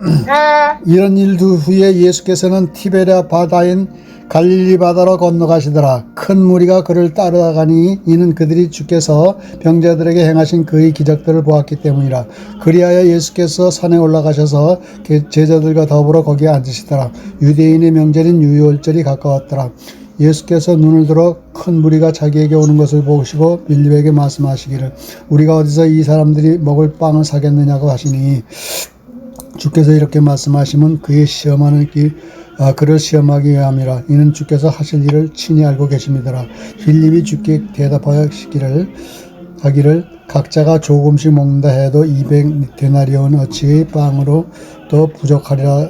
음, 이런 일 두 후에 예수께서는 티베리아 바다인 갈릴리 바다로 건너가시더라. 큰 무리가 그를 따라가니 이는 그들이 주께서 병자들에게 행하신 그의 기적들을 보았기 때문이라. 그리하여 예수께서 산에 올라가셔서 그 제자들과 더불어 거기에 앉으시더라. 유대인의 명절인 유월절이 가까웠더라. 예수께서 눈을 들어 큰 무리가 자기에게 오는 것을 보시고 빌립에게 말씀하시기를 우리가 어디서 이 사람들이 먹을 빵을 사겠느냐고 하시니 주께서 이렇게 말씀하시면 그의 시험하는 길, 아, 그를 시험하기 위함이라. 이는 주께서 하실 일을 친히 알고 계십니다라. 빌립이 주께 대답하시기를 하기를 각자가 조금씩 먹는다 해도 200 데나리온 어치의 빵으로 또 부족하리라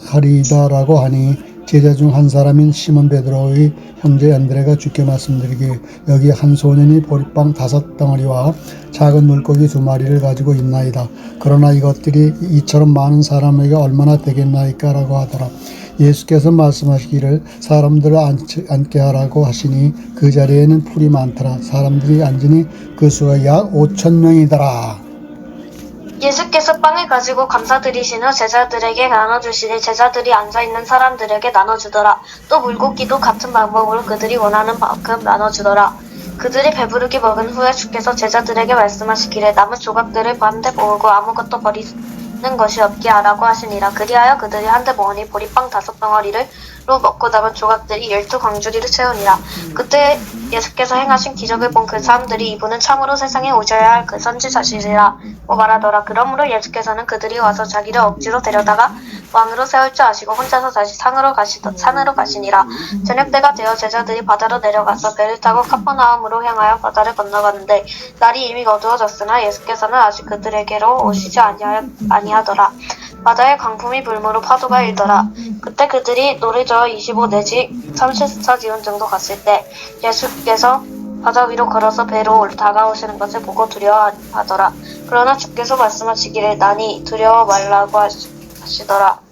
하리다라고 하니 제자 중 한 사람인 시몬 베드로의 형제 안드레가 주께 말씀드리기 여기 한 소년이 보리빵 다섯 덩어리와 작은 물고기 두 마리를 가지고 있나이다. 그러나 이것들이 이처럼 많은 사람에게 얼마나 되겠나이까라고 하더라. 예수께서 말씀하시기를 사람들을 앉- 앉게 하라고 하시니 그 자리에는 풀이 많더라. 사람들이 앉으니 그 수가 약 5천 명이더라. 예수께서 빵을 가지고 감사드리신 후 제자들에게 나눠주시니 제자들이 앉아있는 사람들에게 나눠주더라. 또 물고기도 같은 방법으로 그들이 원하는 만큼 나눠주더라. 그들이 배부르게 먹은 후에 주께서 제자들에게 말씀하시기를 남은 조각들을 한데 모으고 아무것도 버리 는 것이 없게 하라고 하시니라. 그리하여 그들이 한데 모으니 보리빵 다섯 덩어리를 로 먹고 남은 조각들이 열두 광주리를 채우니라. 그때 예수께서 행하신 기적을 본 그 사람들이 이분은 참으로 세상에 오셔야 할 그 선지자시리라 고 말하더라. 그러므로 예수께서는 그들이 와서 자기를 억지로 데려다가 왕으로 세울 줄 아시고 혼자서 다시 산으로 가시 산으로 가시니라. 저녁 때가 되어 제자들이 바다로 내려가서 배를 타고 카퍼나움으로 향하여 바다를 건너가는데 날이 이미 어두워졌으나 예수께서는 아직 그들에게로 오시지 아니하, 아니하더라. 바다에 강풍이 불므로 파도가 일더라. 그때 그들이 노를 저어 25 내지 30스타디온 정도 갔을 때 예수께서 바다 위로 걸어서 배로 올- 다가오시는 것을 보고 두려워하더라. 그러나 주께서 말씀하시기를 나니 두려워 말라고 하시- 하시더라.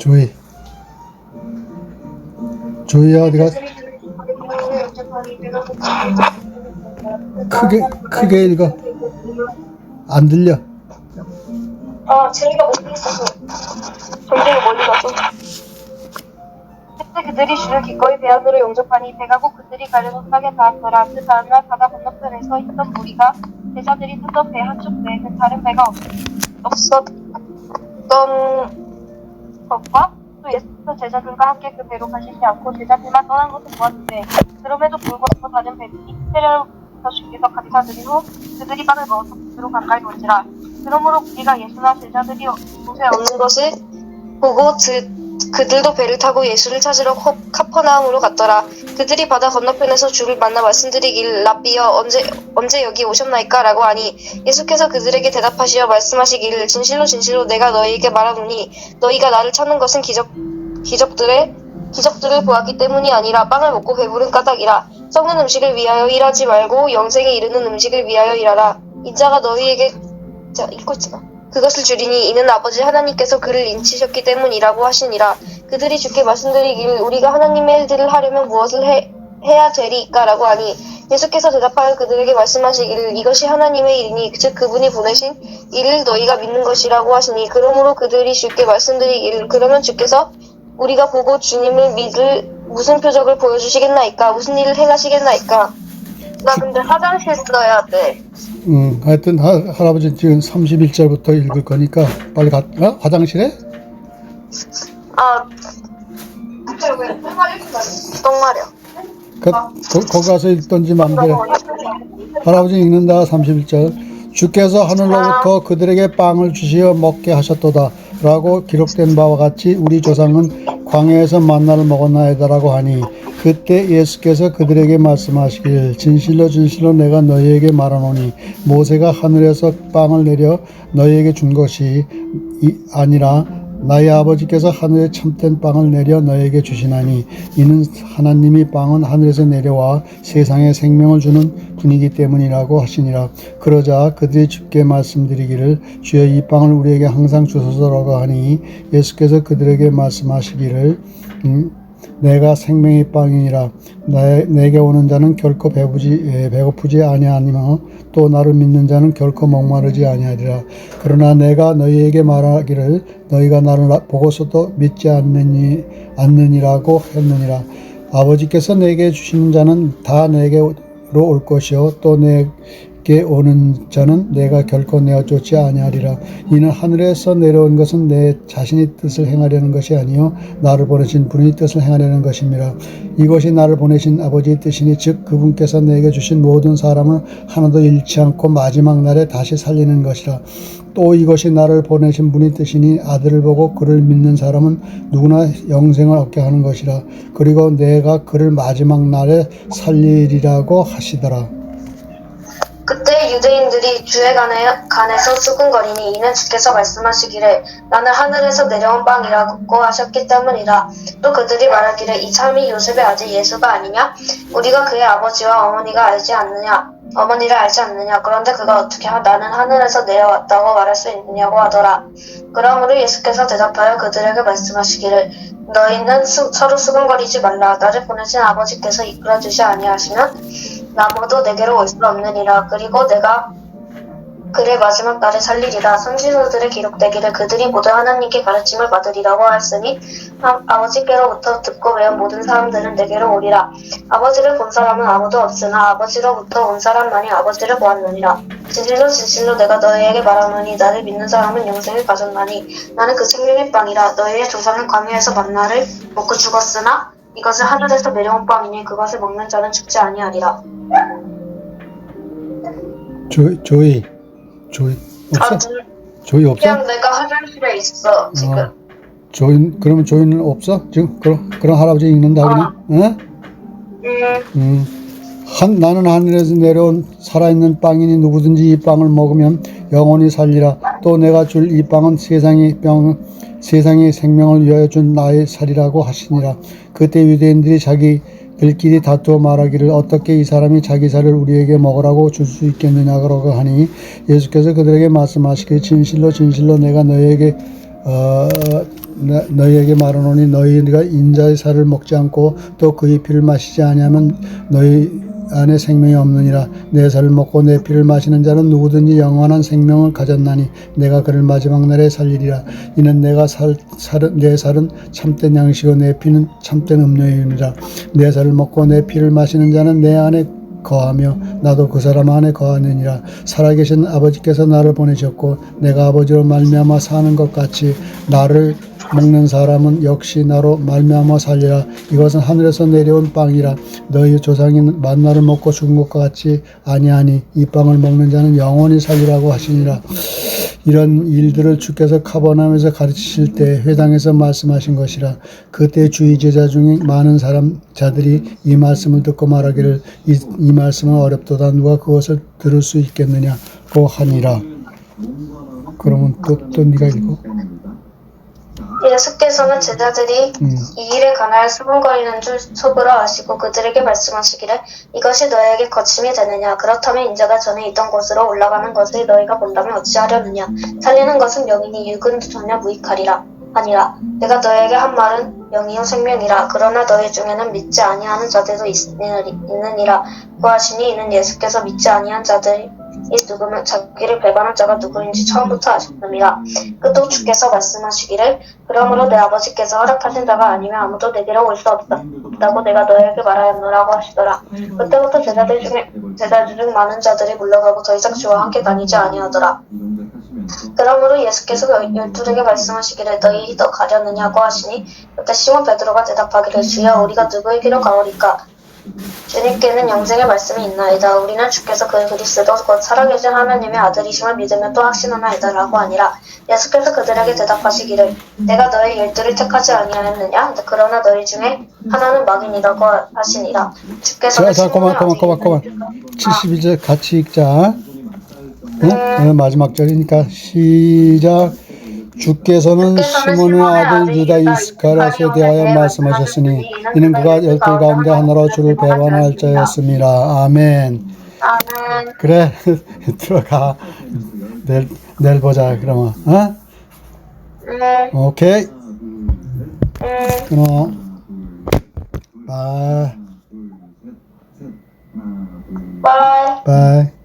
조이. 조이야 어디가 크게 크게 읽어. 안 들려. 아, 재미가 멀리 있어서. 전쟁이 멀리 가서. 그들이 주를 기꺼이 배 안으로 용접하니 배가 곧 그들이 가려서 싸게 닿았더라. 그 다음날 바다 건너편에서 있던 무리가 제자들이 타던 배 한쪽 배에는 다른 배가 없, 없었던 것과 또 예수께서 제자들과 함께 그 배로 가시지 않고 제자들만 떠난 것을 보았는데 그럼에도 불구하고 다른 배들이 테레로부터 주께서 감사드린 후 그들이 빵을 먹어서 그로 가까이 온지라. 그러므로 우리가 예수나 제자들이 곳에 없는 것을 보고 드, 그들도 배를 타고 예수를 찾으러 코- 카퍼나움으로 갔더라. 그들이 바다 건너편에서 주를 만나 말씀드리길 라비여 언제 언제 여기 오셨나이까? 라고 하니 예수께서 그들에게 대답하시어 말씀하시기를 진실로 진실로 내가 너희에게 말하노니 너희가 나를 찾는 것은 기적 기적들의 기적들을 보았기 때문이 아니라 빵을 먹고 배부른 까닭이라. 썩는 음식을 위하여 일하지 말고 영생에 이르는 음식을 위하여 일하라. 인자가 너희에게 자 읽고 있잖아 그것을 줄이니 이는 아버지 하나님께서 그를 인치셨기 때문이라고 하시니라. 그들이 주께 말씀드리기를 우리가 하나님의 일들을 하려면 무엇을 해, 해야 되리까라고 하니 예수께서 대답하여 그들에게 말씀하시기를 이것이 하나님의 일이니 즉 그분이 보내신 이를 너희가 믿는 것이라고 하시니 그러므로 그들이 주께 말씀드리기를 그러면 주께서 우리가 보고 주님을 믿을 무슨 표적을 보여주시겠나이까? 무슨 일을 행하시겠나이까 나 근데 화장실 써야 돼 음, 하여튼 하, 할아버지 지금 31절부터 읽을 거니까 빨리 가. 어? 화장실에? 아, 똥마려. 그, 거, 거기 가서 읽던지 마음대로. 할아버지 읽는다 31절 주께서 하늘로부터 그들에게 빵을 주시어 먹게 하셨도다 라고 기록된 바와 같이 우리 조상은 광야에서 만나를 먹었나이다라고 하니 그때 예수께서 그들에게 말씀하시길 진실로 진실로 내가 너희에게 말하노니 모세가 하늘에서 빵을 내려 너희에게 준 것이 이- 아니라 나의 아버지께서 하늘에 참된 빵을 내려 너에게 주시나니 이는 하나님이 빵은 하늘에서 내려와 세상에 생명을 주는 분이기 때문이라고 하시니라. 그러자 그들이 주께 말씀드리기를 주여 이 빵을 우리에게 항상 주소서라고 하니 예수께서 그들에게 말씀하시기를 음, 내가 생명의 빵이니라. 내, 내게 오는 자는 결코 배부지 에, 배고프지 아니하니며 또 나를 믿는 자는 결코 목마르지 아니하리라. 그러나 내가 너희에게 말하기를 너희가 나를 보고서도 믿지 않느니 않느니라고 했느니라. 아버지께서 내게 주시는 자는 다 내게로 올 것이요. 또 내 게 오는 자는 내가 결코 내어 쫓지 아니하리라. 이는 하늘에서 내려온 것은 내 자신이 뜻을 행하려는 것이 아니요 나를 보내신 분이 뜻을 행하려는 것입니다. 이것이 나를 보내신 아버지의 뜻이니 즉 그분께서 내게 주신 모든 사람을 하나도 잃지 않고 마지막 날에 다시 살리는 것이라. 또 이것이 나를 보내신 분이 뜻이니 아들을 보고 그를 믿는 사람은 누구나 영생을 얻게 하는 것이라. 그리고 내가 그를 마지막 날에 살리리라고 하시더라 그때 유대인들이 주에 관해, 관해서 수군거리니 이는 주께서 말씀하시기를 나는 하늘에서 내려온 빵이라고 하셨기 때문이라. 또 그들이 말하기를 이 참이 요셉의 아들 예수가 아니냐? 우리가 그의 아버지와 어머니가 알지 않느냐? 어머니를 알지 않느냐? 그런데 그가 어떻게 하- 나는 하늘에서 내려왔다고 말할 수 있느냐고 하더라. 그러므로 예수께서 대답하여 그들에게 말씀하시기를 너희는 수- 서로 수군거리지 말라. 나를 보내신 아버지께서 이끌어 주시 아니하시면 아무도 내게로 올 수 없느니라. 그리고 내가 그를 마지막 날에 살리리라. 선지서들에 기록되기를 그들이 모두 하나님께 가르침을 받으리라고 하였으니 아, 아버지께로부터 듣고 배운 모든 사람들은 내게로 오리라. 아버지를 본 사람은 아무도 없으나 아버지로부터 온 사람만이 아버지를 보았느니라. 진실로 진실로 내가 너희에게 말하노니 나를 믿는 사람은 영생을 가졌나니 나는 그 생명의 빵이라. 너희의 조상은 광야에서 만나를 먹고 죽었으나 이것은 하늘에서 내려온 빵이니 그것을 먹는 자는 죽지 아니하리라. 조, 조이 조이 없어? 아, 조이 없어? 그냥 내가 화장실에 있어 지금. 어, 조이 그러면 조이는 없어? 지금 그럼 그런 할아버지 읽는다 그냥? 어? 음, 음. 한, 나는 하늘에서 내려온 살아있는 빵이니 누구든지 이 빵을 먹으면 영원히 살리라. 또 내가 줄 이 빵은 세상의 병, 세상의 생명을 위하여 준 나의 살이라고 하시니라. 그때 유대인들이 자기들끼리 다투어 말하기를 어떻게 이 사람이 자기 살을 우리에게 먹으라고 줄 수 있겠느냐고 하니 예수께서 그들에게 말씀하시기를 진실로 진실로 내가 너희에게 어, 너- 너희에게 말하노니 너희가 인자의 살을 먹지 않고 또 그의 피를 마시지 아니하면 너희 안에 생명이 없느니라. 내 살을 먹고 내 피를 마시는 자는 누구든지 영원한 생명을 가졌나니 내가 그를 마지막 날에 살리리라. 이는 내가 살, 살은, 내 살은 참된 양식이고 내 피는 참된 음료이니라. 내 살을 먹고 내 피를 마시는 자는 내 안에 거하며 나도 그 사람 안에 거하느니라. 살아계신 아버지께서 나를 보내셨고 내가 아버지로 말미암아 사는 것 같이 나를 먹는 사람은 역시 나로 말미암아 살리라. 이것은 하늘에서 내려온 빵이라. 너희 조상이 만나를 먹고 죽은 것과 같이 아니하니 이 빵을 먹는 자는 영원히 살리라고 하시니라. 이런 일들을 주께서 카버나움에서 가르치실 때 회당에서 말씀하신 것이라. 그때 주의 제자 중에 많은 사람 자들이 이 말씀을 듣고 말하기를 이, 이 말씀은 어렵도다. 누가 그것을 들을 수 있겠느냐고 하니라. 그러면 또, 또 네가 읽어 예수께서는 제자들이 음. 이 일에 관하여 수군거리는 줄 속으로 아시고 그들에게 말씀하시기를 이것이 너희에게 거침이 되느냐. 그렇다면 인자가 전에 있던 곳으로 올라가는 것을 너희가 본다면 어찌하려느냐. 살리는 것은 영이니 육은 전혀 무익하리라 아니라 내가 너희에게 한 말은 영이요 생명이라. 그러나 너희 중에는 믿지 아니하는 자들도 있느니라. 구하시니 이는 예수께서 믿지 아니한 자들 이 누구면 자기를 배반한 자가 누구인지 처음부터 아셨느니라 그또 주께서 말씀하시기를 그러므로 내 아버지께서 허락하신 자가 아니면 아무도 내게로 올 수 없다고 내가 너에게 말하였노라고 하시더라. 그때부터 제자들 중에 제자들 중 많은 자들이 물러가고 더 이상 주와 함께 다니지 아니하더라. 그러므로 예수께서 열둘에게 말씀하시기를 너희 더 가려느냐고 하시니 그때 시몬 베드로가 대답하기를 주여 우리가 누구에게로 가오리까 주님께는 영생의 말씀이 있나이다. 우리는 주께서 그 그리스도 곧 살아계신 하나님의 아들이심을 믿으며 또 확신하나이다 라고 하니라. 예수께서 그들에게 대답하시기를 내가 너희 열두를 택하지 아니하였느냐? 그러나 너희 중에 하나는 마귀니라고 하시니라. 주께서 자, 자, 그만, 그만, 그만, 그만. 71절 같이 읽자. 응? 어, 마지막 절이니까 시작. 주께서는 시몬의 아들 유다 이스카랴에 대하여 말씀하셨으니 이는 그가 열둘 가운데 하나로 주를 배반할 자였습니다. 아멘. 아멘. 그래 들어가 내일 내일 보자 그러면 어? 음, 오케이 음. 끊어. 바, 바이. 바이.